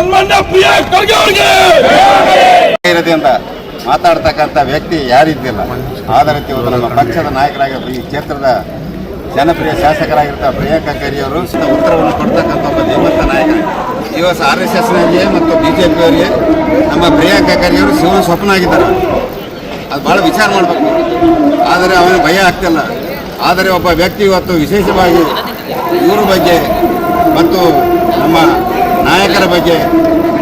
ಸನ್ಮಾನ್ಯ ಇರದಿಂದ ಮಾತಾಡ್ತಕ್ಕಂಥ ವ್ಯಕ್ತಿ ಯಾರಿದ್ದಿಲ್ಲ. ಆದರೆ ಇವತ್ತು ನಮ್ಮ ಪಕ್ಷದ ನಾಯಕರಾಗಿ ಈ ಕ್ಷೇತ್ರದ ಜನಪ್ರಿಯ ಶಾಸಕರಾಗಿರ್ತ ಪ್ರಿಯಾಂಕಾ ಖರ್ಗೆ ಅವರು ಉತ್ತರವನ್ನು ಕೊಡ್ತಕ್ಕಂಥ ಒಬ್ಬ ಧೀಮಂತ ನಾಯಕ. ಇವತ್ತು ಆರ್ ಎಸ್ ಎಸ್ನವರಿಗೆ ಮತ್ತು ಬಿ ಜೆ ಪಿಯವರಿಗೆ ನಮ್ಮ ಪ್ರಿಯಾಂಕಾ ಖರ್ಗೆ ಅವರು ಶಿವನ ಸ್ವಪ್ನ ಆಗಿದ್ದಾರೆ ಅದು ಭಾಳ ವಿಚಾರ ಮಾಡಬೇಕು. ಆದರೆ ಅವನ ಭಯ ಆಗ್ತಿಲ್ಲ. ಆದರೆ ಒಬ್ಬ ವ್ಯಕ್ತಿ ಇವತ್ತು ವಿಶೇಷವಾಗಿ ಇವ್ರ ಬಗ್ಗೆ ಮತ್ತು ನಮ್ಮ ನಾಯಕರ ಬಗ್ಗೆ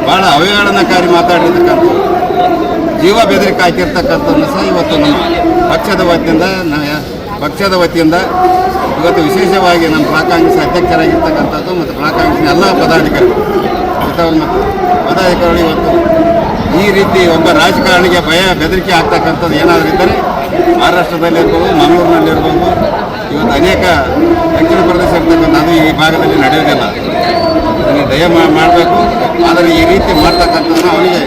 ಭಾಳ ಅವಹೇಳನಕಾರಿ ಮಾತಾಡಿರ್ತಕ್ಕಂಥ ಜೀವ ಬೆದರಿಕೆ ಹಾಕಿರ್ತಕ್ಕಂಥದ್ದು ಸಹ ಇವತ್ತು ನಮ್ಮ ಪಕ್ಷದ ವತಿಯಿಂದ ಪಕ್ಷದ ವತಿಯಿಂದ ಇವತ್ತು ವಿಶೇಷವಾಗಿ ನಮ್ಮ ಕಾಂಗ್ರೆಸ್ ಅಧ್ಯಕ್ಷರಾಗಿರ್ತಕ್ಕಂಥದ್ದು ಮತ್ತು ಕಾಂಗ್ರೆಸ್ನ ಎಲ್ಲ ಪದಾಧಿಕಾರಿಗಳು ಪದಾಧಿಕಾರಿಗಳು ಇವತ್ತು ಈ ರೀತಿ ಒಬ್ಬ ರಾಜಕಾರಣಿಗೆ ಭಯ, ಬೆದರಿಕೆ ಆಗ್ತಕ್ಕಂಥದ್ದು ಏನಾದರೂ ಇದ್ದರೆ ಮಹಾರಾಷ್ಟ್ರದಲ್ಲಿರ್ಬೋದು ಮಂಗಳೂರಿನಲ್ಲಿರ್ಬೋದು ಇವತ್ತು ಅನೇಕ ದಕ್ಷಿಣ ಪ್ರದೇಶ ಇರ್ತಕ್ಕಂಥ ಅದು ಈ ಭಾಗದಲ್ಲಿ ನಡೆಯೋದಿಲ್ಲ ಅದನ್ನು ದಯ ಮಾಡಬೇಕು. ಆದರೆ ಈ ರೀತಿ ಮಾಡ್ತಕ್ಕಂಥದ್ದನ್ನು ಅವನಿಗೆ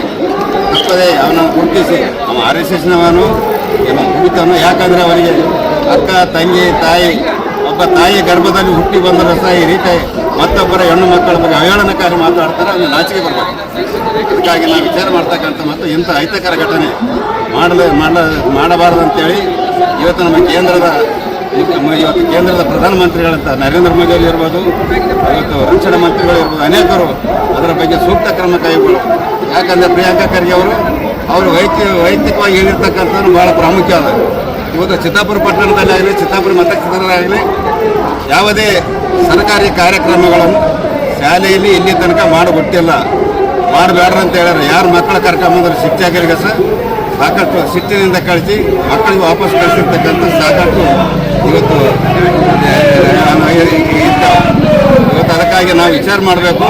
ತಪ್ಪದೆ ಅವನನ್ನು ಗುರುತಿಸಿ. ಅವನು ಆರ್ ಎಸ್ ಎಸ್ನವನು ಏನೋ ಕುಡಿತವನು ಯಾಕಂದರೆ ಅವನಿಗೆ ಅಕ್ಕ, ತಂಗಿ, ತಾಯಿ, ಒಬ್ಬ ತಾಯಿ ಗರ್ಭದಲ್ಲಿ ಹುಟ್ಟಿ ಬಂದರೂ ಸಹ ಈ ರೀತಿ ಮತ್ತೊಬ್ಬರ ಹೆಣ್ಣು ಮಕ್ಕಳ ಬಗ್ಗೆ ಅವಹೇಳನಕಾರಿ ಮಾತಾಡ್ತಾರೆ. ಅಲ್ಲಿ ನಾಚಿಕೆ ಬರಬೇಕು ಅದಕ್ಕಾಗಿ ನಾವು ವಿಚಾರ ಮಾಡ್ತಕ್ಕಂಥ ಮತ್ತು ಇಂಥ ಅಹಿತಕರ ಘಟನೆ ಮಾಡಲು ಮಾಡ ಮಾಡಬಾರದು ಅಂತೇಳಿ ಇವತ್ತು ನಮ್ಮ ಕೇಂದ್ರದ ಇವತ್ತು ಕೇಂದ್ರದ ಪ್ರಧಾನಮಂತ್ರಿಗಳಂತ ನರೇಂದ್ರ ಮೋದಿ ಅವರು ಇರ್ಬೋದು, ಇವತ್ತು ರಕ್ಷಣಾ ಮಂತ್ರಿಗಳು ಇರ್ಬೋದು, ಅನೇಕರು ಅದರ ಬಗ್ಗೆ ಸೂಕ್ತ ಕ್ರಮ ಕೈಗೊಳ್ಳು, ಯಾಕಂದರೆ ಪ್ರಿಯಾಂಕಾ ಖರ್ಗೆ ಅವರು ಅವರು ವೈಯಕ್ತಿಕ ವೈಯಕ್ತಿಕವಾಗಿ ಹೇಳಿರ್ತಕ್ಕಂಥದ್ದು ಭಾಳ ಪ್ರಾಮುಖ್ಯ ಅದ. ಇವತ್ತು ಚಿತ್ತಾಪುರ ಪಟ್ಟಣದಲ್ಲಾಗಲಿ ಚಿತ್ತಾಪುರ ಮತಕ್ಷೇತ್ರದಲ್ಲಾಗಲಿ ಯಾವುದೇ ಸರ್ಕಾರಿ ಕಾರ್ಯಕ್ರಮಗಳನ್ನು ಶಾಲೆಯಲ್ಲಿ ಇಲ್ಲಿ ತನಕ ಮಾಡಿಬಿಟ್ಟಿಲ್ಲ ಮಾಡಬೇಡ್ರಂತ ಹೇಳ್ಯಾರ. ಯಾರು ಮಕ್ಕಳ ಕರ್ಕೊಂಬಂದ್ರೆ ಶಿಕ್ಷಕರಿಗೆ ಸಹ ಸಾಕಷ್ಟು ಸಿಟ್ಟಿನಿಂದ ಕಳಿಸಿ ಮಕ್ಕಳಿಗೆ ವಾಪಸ್ ಕಳಿಸಿರ್ತಕ್ಕಂಥ ಸಾಕಷ್ಟು ಇವತ್ತು. ಇವತ್ತು ಅದಕ್ಕಾಗಿ ನಾವು ವಿಚಾರ ಮಾಡಬೇಕು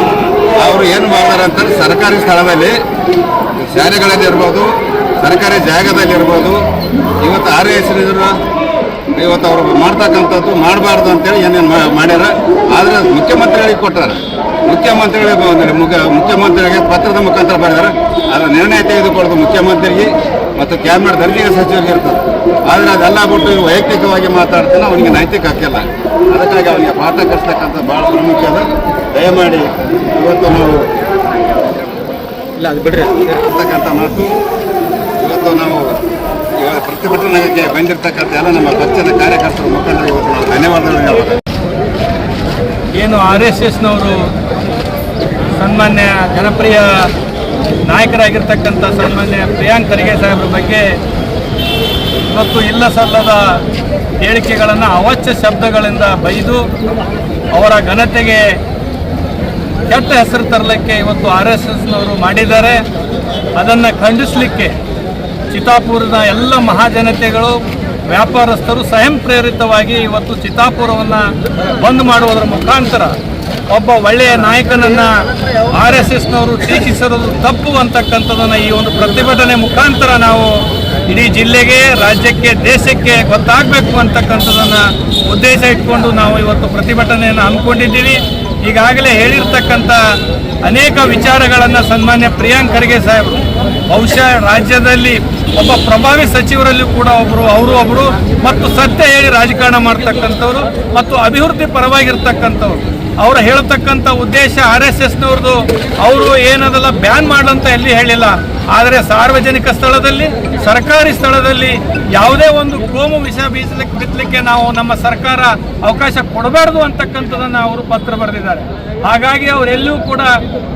ಅವರು ಏನು ಮಾಡ್ತಾರೆ ಅಂತಂದ್ರೆ ಸರ್ಕಾರಿ ಸ್ಥಳದಲ್ಲಿ ಶಾಲೆಗಳಲ್ಲಿ ಇರ್ಬೋದು, ಸರ್ಕಾರಿ ಜಾಗದಲ್ಲಿ ಇರ್ಬೋದು, ಇವತ್ತು ಆರ್ ಎಸ್ ಇವತ್ತು ಅವರು ಮಾಡ್ತಕ್ಕಂಥದ್ದು ಮಾಡಬಾರ್ದು ಅಂತೇಳಿ ಏನೇನು ಮಾಡ್ಯಾರ, ಆದರೆ ಮುಖ್ಯಮಂತ್ರಿಗಳಿಗೆ ಕೊಟ್ಟಾರೆ ಮುಖ್ಯಮಂತ್ರಿಗಳಿಗೆ ಬಂದರೆ ಮುಖ್ಯ, ಮುಖ್ಯಮಂತ್ರಿಗೆ ಪತ್ರದ ಮುಖಾಂತರ ಬರೆದಾರೆ ಅದರ ನಿರ್ಣಯ ತೆಗೆದುಕೊಳ್ಳೋದು ಮುಖ್ಯಮಂತ್ರಿಗೆ ಮತ್ತು ಕ್ಯಾಬಿನೆಟ್ ದರ್ಜೆಗೆ ಸಚಿವರಿಗೆ ಇರ್ತದೆ. ಆದರೆ ಅದೆಲ್ಲ ಬಿಟ್ಟು ವೈಯಕ್ತಿಕವಾಗಿ ಮಾತಾಡ್ತಾನೆ, ಅವನಿಗೆ ನೈತಿಕ ಹಕ್ಕಿಲ್ಲ. ಅದಕ್ಕಾಗಿ ಅವನಿಗೆ ಪಾಠ ಕಲಿಸ್ತಕ್ಕಂಥ ಭಾಳ ಪ್ರಾಮುಖ್ಯ ಅದ ದಯಮಾಡಿ ಇವತ್ತು ನಾವು ಇಲ್ಲ, ಅದು ಬಿಡ್ರಿ. ಇರ್ತಕ್ಕಂಥ ಮಾತು, ಇವತ್ತು ನಾವು ಇವಾಗ ಪ್ರತಿಭಟನೆಗೆ ಬಂದಿರತಕ್ಕಂಥ ಎಲ್ಲ ನಮ್ಮ ಪಕ್ಷದ ಕಾರ್ಯಕರ್ತರ ಮುಖಂಡರು ಇವತ್ತು ನಾವು ಧನ್ಯವಾದಗಳು ಏನು ಆರ್ ಎಸ್ ಎಸ್ನವರು ಸನ್ಮಾನ್ಯ ಜನಪ್ರಿಯ ನಾಯಕರಾಗಿರ್ತಕ್ಕಂಥ ಸನ್ಮಾನ್ಯ ಪ್ರಿಯಾಂಕ್ ಖರ್ಗೆ ಸಾಹೇಬ್ರ ಬಗ್ಗೆ ಇವತ್ತು ಇಲ್ಲ ಸಲ್ಲದ ಹೇಳಿಕೆಗಳನ್ನು, ಅವಾಚ್ಯ ಶಬ್ದಗಳಿಂದ ಬೈದು ಅವರ ಘನತೆಗೆ ಕೆಟ್ಟ ಹೆಸರು ತರಲಿಕ್ಕೆ ಇವತ್ತು ಆರ್ ಎಸ್ ಎಸ್ನವರು ಮಾಡಿದ್ದಾರೆ. ಅದನ್ನು ಖಂಡಿಸಲಿಕ್ಕೆ ಚಿತಾಪುರದ ಎಲ್ಲ ಮಹಾಜನತೆಗಳು, ವ್ಯಾಪಾರಸ್ಥರು ಸ್ವಯಂ ಪ್ರೇರಿತವಾಗಿ ಇವತ್ತು ಚಿತ್ತಾಪುರವನ್ನು ಬಂದ್ ಮಾಡುವುದರ ಮುಖಾಂತರ ಒಬ್ಬ ಒಳ್ಳೆಯ ನಾಯಕನನ್ನು ಆರ್ ಎಸ್ ಎಸ್ನವರು ಟೀಕಿಸಿರೋದು ತಪ್ಪು ಅಂತಕ್ಕಂಥದ್ದನ್ನು ಈ ಒಂದು ಪ್ರತಿಭಟನೆ ಮುಖಾಂತರ ನಾವು ಇಡೀ ಜಿಲ್ಲೆಗೆ, ರಾಜ್ಯಕ್ಕೆ, ದೇಶಕ್ಕೆ ಗೊತ್ತಾಗಬೇಕು ಅಂತಕ್ಕಂಥದ್ದನ್ನು ಉದ್ದೇಶ ಇಟ್ಕೊಂಡು ನಾವು ಇವತ್ತು ಪ್ರತಿಭಟನೆಯನ್ನು ಹಮ್ಮಿಕೊಂಡಿದ್ದೀವಿ. ಈಗಾಗಲೇ ಹೇಳಿರ್ತಕ್ಕಂಥ ಅನೇಕ ವಿಚಾರಗಳನ್ನು ಸನ್ಮಾನ್ಯ ಪ್ರಿಯಾಂಕ್ ಖರ್ಗೆ ಸಾಹೇಬರು, ಬಹುಶಃ ರಾಜ್ಯದಲ್ಲಿ ಒಬ್ಬ ಪ್ರಭಾವಿ ಸಚಿವರಲ್ಲಿ ಕೂಡ ಒಬ್ಬರು ಅವರು ಒಬ್ಬರು ಮತ್ತು ಸತ್ಯ ಹೇಳಿ ರಾಜಕಾರಣ ಮಾಡ್ತಕ್ಕಂಥವ್ರು ಮತ್ತು ಅಭಿವೃದ್ಧಿ ಪರವಾಗಿರ್ತಕ್ಕಂಥವ್ರು. ಅವರು ಹೇಳತಕ್ಕಂಥ ಉದ್ದೇಶ ಆರ್ ಎಸ್ ಎಸ್ನವ್ರದ್ದು ಅವರು ಏನದಲ್ಲ ಬ್ಯಾನ್ ಮಾಡಂತ ಎಲ್ಲಿ ಹೇಳಿಲ್ಲ. ಆದರೆ ಸಾರ್ವಜನಿಕ ಸ್ಥಳದಲ್ಲಿ, ಸರ್ಕಾರಿ ಸ್ಥಳದಲ್ಲಿ ಯಾವುದೇ ಒಂದು ಕೋಮು ವಿಷ ಬೀಸಲಿಕ್ಕೆ ಬಿತ್ತಲಿಕ್ಕೆ ನಾವು ನಮ್ಮ ಸರ್ಕಾರ ಅವಕಾಶ ಕೊಡಬಾರ್ದು ಅಂತಕ್ಕಂಥದ್ದನ್ನು ಅವರು ಪತ್ರ ಬರೆದಿದ್ದಾರೆ. ಹಾಗಾಗಿ ಅವರೆಲ್ಲೂ ಕೂಡ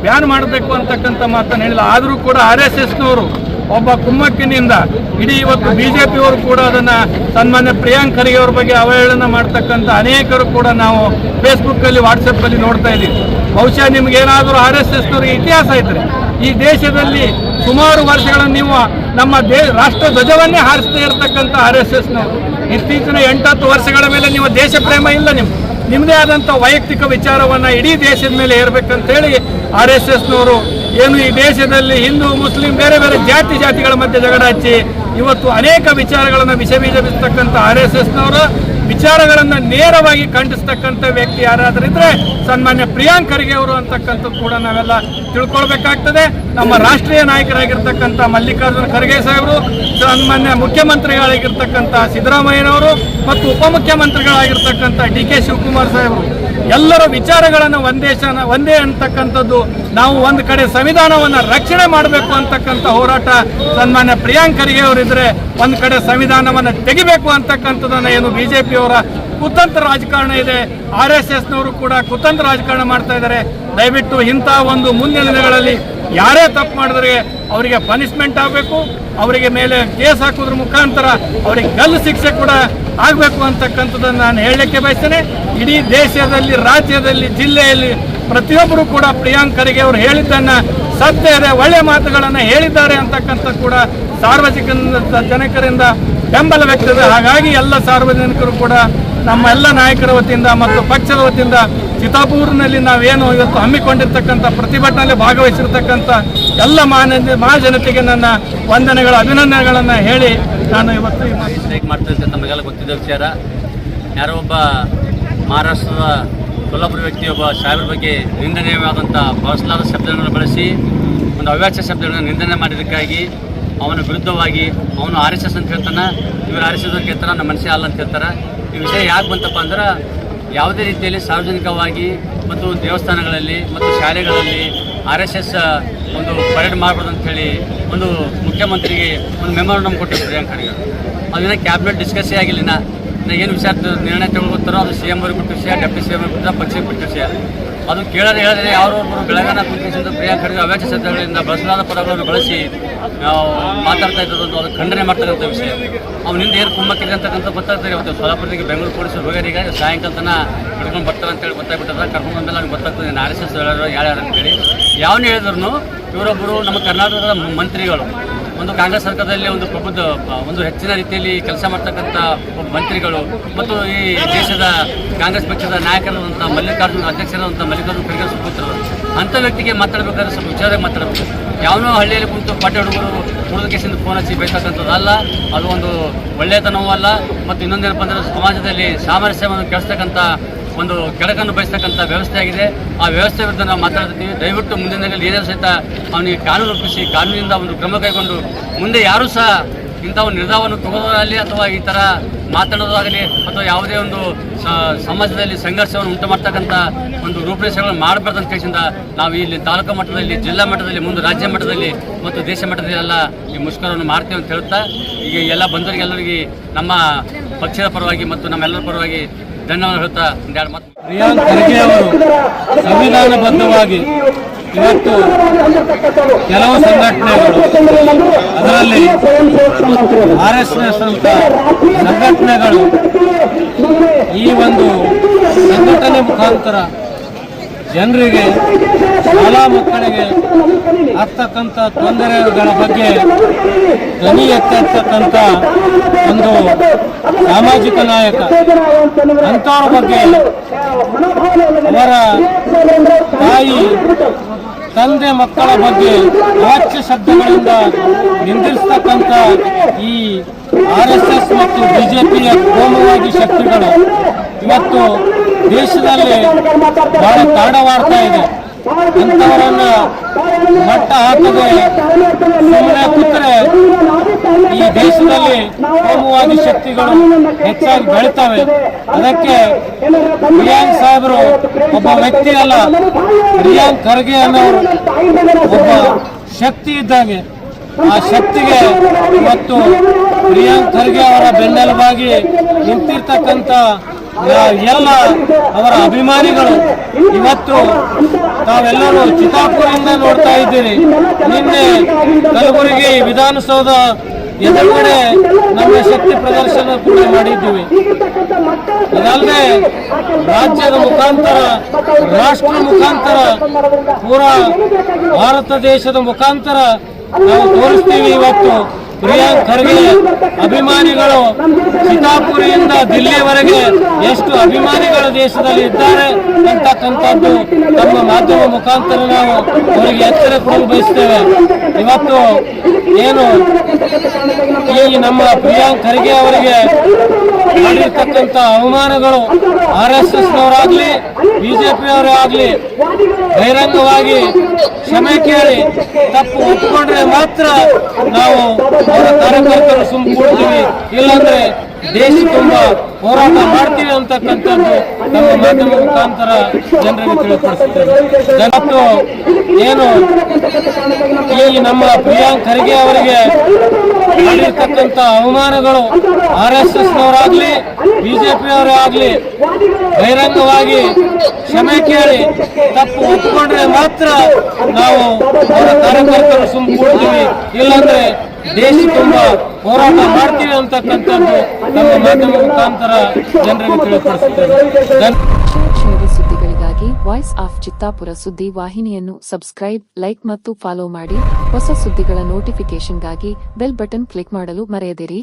ಬ್ಯಾನ್ ಮಾಡಬೇಕು ಅಂತಕ್ಕಂಥ ಮಾತನ್ನು ಹೇಳಿಲ್ಲ. ಆದರೂ ಕೂಡ ಆರ್ ಎಸ್ ಎಸ್ನವರು ಒಬ್ಬ ಕುಮ್ಮಕ್ಕಿನಿಂದ ಇಡೀ ಇವತ್ತು ಬಿಜೆಪಿಯವರು ಕೂಡ ಅದನ್ನ ಸನ್ಮಾನ್ಯ ಪ್ರಿಯಾಂಕ್ ಖರ್ಗೆ ಅವ್ರ ಬಗ್ಗೆ ಅವಹೇಳನ ಮಾಡ್ತಕ್ಕಂಥ ಅನೇಕರು ಕೂಡ ನಾವು ಫೇಸ್ಬುಕ್ ಅಲ್ಲಿ ವಾಟ್ಸಪ್ ಅಲ್ಲಿ ನೋಡ್ತಾ ಇದ್ದೀವಿ. ಬಹುಶಃ ನಿಮ್ಗೆ ಏನಾದರೂ ಆರ್ ಎಸ್ ಎಸ್ನವ್ರಿಗೆ ಇತಿಹಾಸ ಇದ್ರೆ, ಈ ದೇಶದಲ್ಲಿ ಸುಮಾರು ವರ್ಷಗಳನ್ನು ನೀವು ನಮ್ಮ ದೇ, ರಾಷ್ಟ್ರ ಧ್ವಜವನ್ನೇ ಹಾರಿಸ್ತಾ ಇರತಕ್ಕಂಥ ಆರ್ ಎಸ್ ಎಸ್ನವರು ಇತ್ತೀಚಿನ ಎಂಟತ್ತು ವರ್ಷಗಳ ಮೇಲೆ ನೀವು ದೇಶ ಪ್ರೇಮ ಇಲ್ಲ ನಿಮ್ಗೆ. ನಿಮ್ಮದೇ ಆದಂಥ ವೈಯಕ್ತಿಕ ವಿಚಾರವನ್ನು ಇಡೀ ದೇಶದ ಮೇಲೆ ಹೇಳಿ ಆರ್ ಎಸ್ ಎಸ್ನವರು ಏನು ಈ ದೇಶದಲ್ಲಿ ಹಿಂದೂ, ಮುಸ್ಲಿಂ, ಬೇರೆ ಬೇರೆ ಜಾತಿ ಜಾತಿಗಳ ಮಧ್ಯೆ ಜಗಳ ಹಚ್ಚಿ ಇವತ್ತು ಅನೇಕ ವಿಚಾರಗಳನ್ನು ವಿಷ ಬೀಜ ಬಿಸ್ತಕ್ಕಂಥ ಆರ್ ಎಸ್ ಎಸ್ನವರು ವಿಚಾರಗಳನ್ನು ನೇರವಾಗಿ ಖಂಡಿಸ್ತಕ್ಕಂಥ ವ್ಯಕ್ತಿ ಯಾರಾದರೂ ಇದ್ರೆ ಸನ್ಮಾನ್ಯ ಪ್ರಿಯಾಂಕ್ ಖರ್ಗೆ ಅವರು ಅಂತಕ್ಕಂಥದ್ದು ಕೂಡ ನಾವೆಲ್ಲ ತಿಳ್ಕೊಳ್ಬೇಕಾಗ್ತದೆ. ನಮ್ಮ ರಾಷ್ಟ್ರೀಯ ನಾಯಕರಾಗಿರ್ತಕ್ಕಂಥ ಮಲ್ಲಿಕಾರ್ಜುನ ಖರ್ಗೆ ಸಾಹೇಬರು, ಸನ್ಮಾನ್ಯ ಮುಖ್ಯಮಂತ್ರಿಗಳಾಗಿರ್ತಕ್ಕಂಥ ಸಿದ್ದರಾಮಯ್ಯನವರು ಮತ್ತು ಉಪಮುಖ್ಯಮಂತ್ರಿಗಳಾಗಿರ್ತಕ್ಕಂಥ ಡಿ ಕೆ ಶಿವಕುಮಾರ್ ಸಾಹೇಬರು. ಎಲ್ಲರ ವಿಚಾರಗಳನ್ನು ಒಂದೇ ಒಂದೇ ಅಂತಕ್ಕಂಥದ್ದು. ನಾವು ಒಂದು ಕಡೆ ಸಂವಿಧಾನವನ್ನು ರಕ್ಷಣೆ ಮಾಡಬೇಕು ಅಂತಕ್ಕಂಥ ಹೋರಾಟ ಸನ್ಮಾನ್ಯ ಪ್ರಿಯಾಂಕ್ ಖರ್ಗೆ ಅವರಿದ್ರೆ, ಒಂದು ಕಡೆ ಸಂವಿಧಾನವನ್ನು ತೆಗಿಬೇಕು ಅಂತಕ್ಕಂಥದ್ದನ್ನು ಏನು ಬಿಜೆಪಿಯವರ ಕುತಂತ್ರ ರಾಜಕಾರಣ ಇದೆ. ಆರ್ ಎಸ್ ಎಸ್ನವರು ಕೂಡ ಕುತಂತ್ರ ರಾಜಕಾರಣ ಮಾಡ್ತಾ ಇದ್ದಾರೆ. ದಯವಿಟ್ಟು ಇಂಥ ಒಂದು ಮುಂದಿನ ದಿನಗಳಲ್ಲಿ ಯಾರೇ ತಪ್ಪು ಮಾಡಿದ್ರೆ ಅವರಿಗೆ ಪನಿಷ್ಮೆಂಟ್ ಆಗಬೇಕು, ಅವರಿಗೆ ಮೇಲೆ ಕೇಸ್ ಹಾಕೋದ್ರ ಮುಖಾಂತರ ಅವರಿಗೆ ಗಲ್ಲು ಶಿಕ್ಷೆ ಕೂಡ ಆಗಬೇಕು ಅಂತಕ್ಕಂಥದ್ದನ್ನು ನಾನು ಹೇಳಲಿಕ್ಕೆ ಬಯಸ್ತೇನೆ. ಇಡೀ ದೇಶದಲ್ಲಿ, ರಾಜ್ಯದಲ್ಲಿ, ಜಿಲ್ಲೆಯಲ್ಲಿ ಪ್ರತಿಯೊಬ್ಬರು ಕೂಡ ಪ್ರಿಯಾಂಕರಿಗೆ ಅವರು ಹೇಳಿದ್ದನ್ನು ಸತ್ಯ ಇದೆ ಒಳ್ಳೆಯ ಮಾತುಗಳನ್ನು ಹೇಳಿದ್ದಾರೆ ಅಂತಕ್ಕಂಥ ಕೂಡ ಸಾರ್ವಜನಿಕ ಜನಕರಿಂದ ಬೆಂಬಲ ವ್ಯಕ್ತದೆ ಹಾಗಾಗಿ ಎಲ್ಲ ಸಾರ್ವಜನಿಕರು ಕೂಡ ನಮ್ಮ ಎಲ್ಲ ನಾಯಕರ ವತಿಯಿಂದ ಮತ್ತು ಪಕ್ಷದ ವತಿಯಿಂದ ಚಿತಾಪೂರ್ನಲ್ಲಿ ನಾವೇನು ಇವತ್ತು ಹಮ್ಮಿಕೊಂಡಿರ್ತಕ್ಕಂಥ ಪ್ರತಿಭಟನೆಯಲ್ಲಿ ಭಾಗವಹಿಸಿರ್ತಕ್ಕಂಥ ಎಲ್ಲ ಮಾನ್ಯ ಮಹಾಜನತೆಗೆ ನನ್ನ ವಂದನೆಗಳ, ಅಭಿನಂದನೆಗಳನ್ನು ಹೇಳಿ ನಾನು ಇವತ್ತು ಸ್ಟ್ರೈಕ್ ಮಾಡ್ತಾರೆ ನಮಗೆಲ್ಲ ಗೊತ್ತಿದ್ದ ವಿಚಾರ. ಯಾರೋ ಒಬ್ಬ ಮಹಾರಾಷ್ಟ್ರದ ಕೊಲ್ಲಾಪುರ ವ್ಯಕ್ತಿಯೊಬ್ಬ ಸಾಹೇಬ್ರ ಬಗ್ಗೆ ನಿಂದನೀಯವಾದಂಥ ಬಳಸಲಾದ ಶಬ್ದಗಳನ್ನು ಬಳಸಿ, ಒಂದು ಅವ್ಯಾಚ ಶಬ್ದಗಳನ್ನು ನಿಂದನೆ ಮಾಡಿದ್ದಕ್ಕಾಗಿ ಅವನ ವಿರುದ್ಧವಾಗಿ ಅವನು ಆರ್ ಅಂತ ಹೇಳ್ತಾನೆ ಇವರು ಆರ್ ಎಸ್ ಎಸ್ ಅಂತ ನಮ್ಮ ಅಲ್ಲ ಅಂತ ಹೇಳ್ತಾರೆ. ಈ ವಿಷಯ ಯಾಕೆ ಬಂತಪ್ಪ ಅಂದ್ರೆ ಯಾವುದೇ ರೀತಿಯಲ್ಲಿ ಸಾರ್ವಜನಿಕವಾಗಿ ಮತ್ತು ದೇವಸ್ಥಾನಗಳಲ್ಲಿ ಮತ್ತು ಶಾಲೆಗಳಲ್ಲಿ ಆರ್ ಎಸ್ ಎಸ್ ಒಂದು ಪರೇಡ್ ಮಾಡಬಾರ್ದು ಅಂತೇಳಿ ಒಂದು ಮುಖ್ಯಮಂತ್ರಿಗೆ ಒಂದು ಮೆಮೊರಂಡಮ್ ಕೊಟ್ಟಿದ್ದು ಪ್ರಿಯಾಂಕ್ ಖರ್ಗೆ. ಅದನ್ನ ಕ್ಯಾಬಿನೆಟ್ ಡಿಸ್ಕಸೇ ಆಗಿಲ್ಲ ನಾ ಏನು ವಿಚಾರ ನಿರ್ಣಯ ತಗೊಳ್ತಾರೋ ಅದು ಸಿ ಎಂ ಅವ್ರಿಗೆ ಕೊಟ್ಟು ವಿಷಯ ಡೆಪ್ಟಿ ಸಿ ಎಂ ಅವ್ರಿಗೆ ಕೊಟ್ಟರೆ ಪಕ್ಷಕ್ಕೆ ಬಿಟ್ಟು ವಿಷಯ ಅದು ಕೇಳೋದು ಹೇಳಿದ್ರೆ ಯಾರೊಬ್ಬರು ಬೆಳಗಾನ ಕುರಿತು ಪ್ರಿಯಾಂಕ್ ಖರ್ಗೆ ಅವ್ಯಾಚ ಶಬ್ದಗಳಿಂದ ಬಳಸಲಾದ ಪದಗಳನ್ನು ಬಳಸಿ ಮಾತಾಡ್ತಾ ಇದ್ದದ್ದು ಅದು ಖಂಡನೆ ಮಾಡ್ತಕ್ಕಂಥ ವಿಷಯ. ಅವನಿಂದ ಏನು ಕುಮ್ಮಕ್ಕಿದೆ ಅಂತಕ್ಕಂಥ ಗೊತ್ತಾಗ್ತದೆ ಇವತ್ತು ಸೋಲಾಪುರಕ್ಕೆ ಬೆಂಗಳೂರು ಪೊಲೀಸರು ಸಾಯಂಕಾಲ ತನ ಕರ್ಕೊಂಡು ಬರ್ತಾರೆ ಅಂತೇಳಿ ಗೊತ್ತಾಗ್ಬಿಟ್ಟದ. ಕರ್ಕೊಂಡು ಬಂದಾಗ ಅವ್ನಿಗೆ ಗೊತ್ತಾಗ್ತದೆ ಆರ್ ಎಸ್ ಎಸ್ ಯಾರ್ಯಾರು ಅಂತೇಳಿ ಯಾವನ್ನ ಹೇಳಿದ್ರು? ಇವರೊಬ್ಬರು ನಮ್ಮ ಕರ್ನಾಟಕದ ಮಂತ್ರಿಗಳು. ಒಂದು ಕಾಂಗ್ರೆಸ್ ಸರ್ಕಾರದಲ್ಲಿ ಒಂದು ಪ್ರಬುದ್ಧ ಒಂದು ಹೆಚ್ಚಿನ ರೀತಿಯಲ್ಲಿ ಕೆಲಸ ಮಾಡ್ತಕ್ಕಂಥ ಮಂತ್ರಿಗಳು ಮತ್ತು ಈ ದೇಶದ ಕಾಂಗ್ರೆಸ್ ಪಕ್ಷದ ನಾಯಕರಾದಂಥ ಮಲ್ಲಿಕಾರ್ಜುನ ಅಧ್ಯಕ್ಷರಾದಂಥ ಮಲ್ಲಿಕಾರ್ಜುನ ಖರ್ಗೆ ಸುಪುತ್ರರು ಅಂಥ ವ್ಯಕ್ತಿಗೆ ಮಾತಾಡಬೇಕಾದ್ರೆ ಸ್ವಲ್ಪ ವಿಚಾರ ಮಾತಾಡಬೇಕು. ಯಾವನೋ ಹಳ್ಳಿಯಲ್ಲಿ ಕುಂತು ಪಾಠ ಹುಡುಗರು ಹುಡುಗ ಕೇಸಿಂದ ಫೋನ್ ಹಚ್ಚಿ ಬೈತಕ್ಕಂಥದ್ದಲ್ಲ, ಅದು ಒಂದು ಒಳ್ಳೆಯತನವೂ ಅಲ್ಲ, ಮತ್ತು ಇನ್ನೊಂದೇನಪ್ಪ ಅಂದರೆ ಸಮಾಜದಲ್ಲಿ ಸಾಮರಸ್ಯವನ್ನು ಕೆಡಿಸ್ತಕ್ಕಂಥ ಒಂದು ಕೆಳಕನ್ನು ಬಯಸ್ತಕ್ಕಂಥ ವ್ಯವಸ್ಥೆ ಆಗಿದೆ. ಆ ವ್ಯವಸ್ಥೆ ವಿರುದ್ಧ ನಾವು ಮಾತಾಡ್ತೀವಿ ದಯವಿಟ್ಟು ಮುಂದಿನ ದಿನಗಳಲ್ಲಿ ಏನೇ ಸಹಿತ ಅವನಿಗೆ ಕಾನೂನು ರೂಪಿಸಿ, ಕಾನೂನಿನಿಂದ ಒಂದು ಕ್ರಮ ಕೈಗೊಂಡು ಮುಂದೆ ಯಾರೂ ಸಹ ಇಂಥ ಒಂದು ನಿರ್ಧಾರವನ್ನು ತಗೊಳ್ಳೋದಾಗಲಿ ಅಥವಾ ಈ ಥರ ಮಾತಾಡೋದಾಗಲಿ ಅಥವಾ ಯಾವುದೇ ಒಂದು ಸಮಾಜದಲ್ಲಿ ಸಂಘರ್ಷವನ್ನು ಉಂಟು ಮಾಡ್ತಕ್ಕಂಥ ಒಂದು ರೂಪರೇಷೆಗಳನ್ನು ಮಾಡಬಾರ್ದು ಅಂತ ನಾವು ಇಲ್ಲಿ ತಾಲೂಕು ಮಟ್ಟದಲ್ಲಿ, ಜಿಲ್ಲಾ ಮಟ್ಟದಲ್ಲಿ, ಮುಂದೆ ರಾಜ್ಯ ಮಟ್ಟದಲ್ಲಿ ಮತ್ತು ದೇಶ ಮಟ್ಟದಲ್ಲಿ ಎಲ್ಲ ಈ ಮುಷ್ಕರವನ್ನು ಮಾಡ್ತೇವೆ ಅಂತ ಹೇಳ್ತಾ ಈಗ ಎಲ್ಲ ಬಂದವರಿಗೆಲ್ಲರಿಗೆ ನಮ್ಮ ಪಕ್ಷದ ಪರವಾಗಿ ಮತ್ತು ನಮ್ಮೆಲ್ಲರ ಪರವಾಗಿ ಧನ್ಯವಾದ ಹೇಳ್ತಾ ಒಂದೆರಡು ಮಾತು. ಸಂವಿಧಾನಬದ್ಧವಾಗಿ ಇವತ್ತು ಕೆಲವು ಸಂಘಟನೆಗಳು ಅದರಲ್ಲಿ ಆರ್ ಎಸ್ ಎಸ್ ಅಂತ ಸಂಘಟನೆಗಳು ಈ ಒಂದು ಸಂಘಟನೆ ಮುಖಾಂತರ ಜನರಿಗೆ, ಶಾಲಾ ಮಕ್ಕಳಿಗೆ ಆಗ್ತಕ್ಕಂಥ ತೊಂದರೆಗಳ ಬಗ್ಗೆ ಧ್ವನಿ ಎತ್ತಿರ್ತಕ್ಕಂಥ ಒಂದು ಸಾಮಾಜಿಕ ನಾಯಕ, ಅಂಥವ್ರ ಬಗ್ಗೆ ಅವರ ತಾಯಿ, ತಂದೆ ಮಕ್ಕಳ ಬಗ್ಗೆ ಅವಾಚ್ಯ ಶಬ್ದಗಳಿಂದ ನಿಂದಿರಿಸ್ತಕ್ಕಂಥ ಈ ಆರ್ ಎಸ್ ಎಸ್ ಮತ್ತು ಬಿಜೆಪಿಯ ಕೋಮುವಾದಿ ಶಕ್ತಿಗಳು ಇವತ್ತು ದೇಶದಲ್ಲಿ ಬಹಳ ತಾಂಡವಾಡ್ತಾ ಇದೆ. ಅಂತವರನ್ನ ಮಟ್ಟ ಹಾಕದೆ ಸುಮ್ಮನೆ ಈ ದೇಶದಲ್ಲಿ ಕೋಮುವಾದಿ ಶಕ್ತಿಗಳು ಹೆಚ್ಚಾಗಿ ಬೆಳೀತವೆ. ಅದಕ್ಕೆ ಪ್ರಿಯಾಂಕ್ ಸಾಹೇಬರು ಒಬ್ಬ ವ್ಯಕ್ತಿ ಅಲ್ಲ ಪ್ರಿಯಾಂಕ್ ಖರ್ಗೆ ಅನ್ನೋರು ಒಬ್ಬ ಶಕ್ತಿ ಇದ್ದಾಗೆ. ಆ ಶಕ್ತಿಗೆ ಮತ್ತು ಪ್ರಿಯಾಂಕ್ ಖರ್ಗೆ ಅವರ ಬೆನ್ನೆಲುಬಾಗಿ ನಿಂತಿರ್ತಕ್ಕಂಥ ಎಲ್ಲ ಅವರ ಅಭಿಮಾನಿಗಳು ಇವತ್ತು ತಾವೆಲ್ಲರೂ ಚಿತಾಪುರದಿಂದ ನೋಡ್ತಾ ಇದ್ದೀರಿ. ನಿನ್ನೆ ಕಲಬುರಗಿ ವಿಧಾನಸೌಧ ಎದುರುಗಡೆ ನಮ್ಮ ಶಕ್ತಿ ಪ್ರದರ್ಶನ ಕೂಡ ಮಾಡಿದ್ದೀವಿ. ಅದಲ್ಲದೆ ರಾಜ್ಯದ ಮುಖಾಂತರ, ರಾಷ್ಟ್ರ ಮುಖಾಂತರ ಪೂರಾ ಭಾರತ ದೇಶದ ಮುಖಾಂತರ ನಾವು ತೋರಿಸ್ತೀವಿ ಇವತ್ತು. ಪ್ರಿಯಾಂಕ್ ಖರ್ಗೆ ಅಭಿಮಾನಿಗಳು, ಸಿತಾಪುರಿಯಿಂದ ದಿಲ್ಲಿವರೆಗೆ ಎಷ್ಟು ಅಭಿಮಾನಿಗಳು ದೇಶದಲ್ಲಿ ಇದ್ದಾರೆ ಅಂತಕ್ಕಂಥದ್ದು ನಮ್ಮ ಮಾಧ್ಯಮ ಮುಖಾಂತರ ನಾವು ಅವರಿಗೆ ಎಚ್ಚರ ಕೊಡಲು ಬಯಸ್ತೇವೆ ಇವತ್ತು ಏನು ಈ ನಮ್ಮ ಪ್ರಿಯಾಂಕ್ ಖರ್ಗೆ ಅವರಿಗೆ ಮಾಡಿರ್ತಕ್ಕಂಥ ಅವಮಾನಗಳು ಆರ್ ಎಸ್ ಎಸ್ನವರಾಗಲಿ, ಬಿಜೆಪಿಯವರೇ ಆಗಲಿ, ಬಹಿರಂಗವಾಗಿ ಕ್ಷಮೆ ಕೇಳಿ ತಪ್ಪು ಒಪ್ಪಿಕೊಂಡ್ರೆ ಮಾತ್ರ ನಾವು ಅವರ ಕಾರ್ಯಕರ್ತರು ಸುಮ್ಮಿ ಕೂಡ್ತೀವಿ ಇಲ್ಲಾಂದ್ರೆ ದೇಶ ತುಂಬ ಹೋರಾಟ ಮಾಡ್ತೀವಿ ಅಂತಕ್ಕಂಥದ್ದು ನಮ್ಮ ಮಾಧ್ಯಮ ಮುಖಾಂತರ ಜನರಿಗೆ ತಿಳಿಪಡಿಸುತ್ತೇವೆ ಮತ್ತು ಏನು ಈ ನಮ್ಮ ಪ್ರಿಯಾಂಕ್ ಖರ್ಗೆ ಅವರಿಗೆ ಮಾಡಿರ್ತಕ್ಕಂಥ ಅವಮಾನಗಳು ಆರ್ ಎಸ್ ಎಸ್ ನವರಾಗ್ಲಿ ಬಿಜೆಪಿಯವರೇ ಆಗಲಿ, ಬಹಿರಂಗವಾಗಿ ಕ್ಷಮೆ ಕೇಳಿ ತಪ್ಪು ಒಪ್ಪಿಕೊಂಡ್ರೆ ಮಾತ್ರ ನಾವು ಅವರ ಕಾರ್ಯಕರ್ತರು ಸುಮ್ಮ ಕೂಡ್ತೀವಿ ಇಲ್ಲಾಂದ್ರೆ ದೇಶ ತುಂಬಾ ಹೋರಾಟ ಮಾಡ್ತೀವಿ ಅಂತಕ್ಕಂಥದ್ದು ನಮ್ಮ ಮಾಧ್ಯಮ ಮುಖಾಂತರ ಜನರಿಗೆ ತಿಳಿಪಡಿಸುತ್ತೇವೆ ವಾಯ್ಸ್ ಆಫ್ ಚಿತ್ತಾಪುರ ಸುದ್ದಿ ವಾಹಿನಿಯನ್ನು ಸಬ್ಸ್ಕ್ರೈಬ್ ಲೈಕ್ ಮತ್ತು ಫಾಲೋ ಮಾಡಿ. ಹೊಸ ಸುದ್ದಿಗಳ ನೋಟಿಫಿಕೇಶನ್ಗಾಗಿ ಬೆಲ್ ಬಟನ್ ಕ್ಲಿಕ್ ಮಾಡಲು ಮರೆಯದಿರಿ.